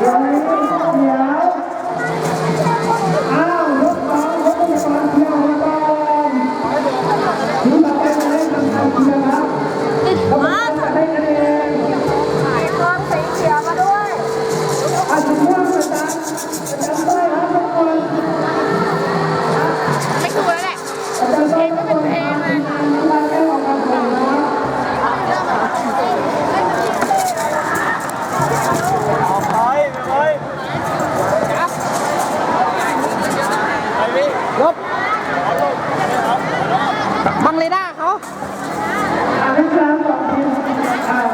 Yang? ลบบังเลด้าเขาน้ำ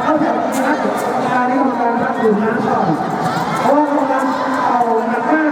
เขาการที่ทำการพักอยู่น้ำก่อนเพราะว่าทำการเอาหนักมา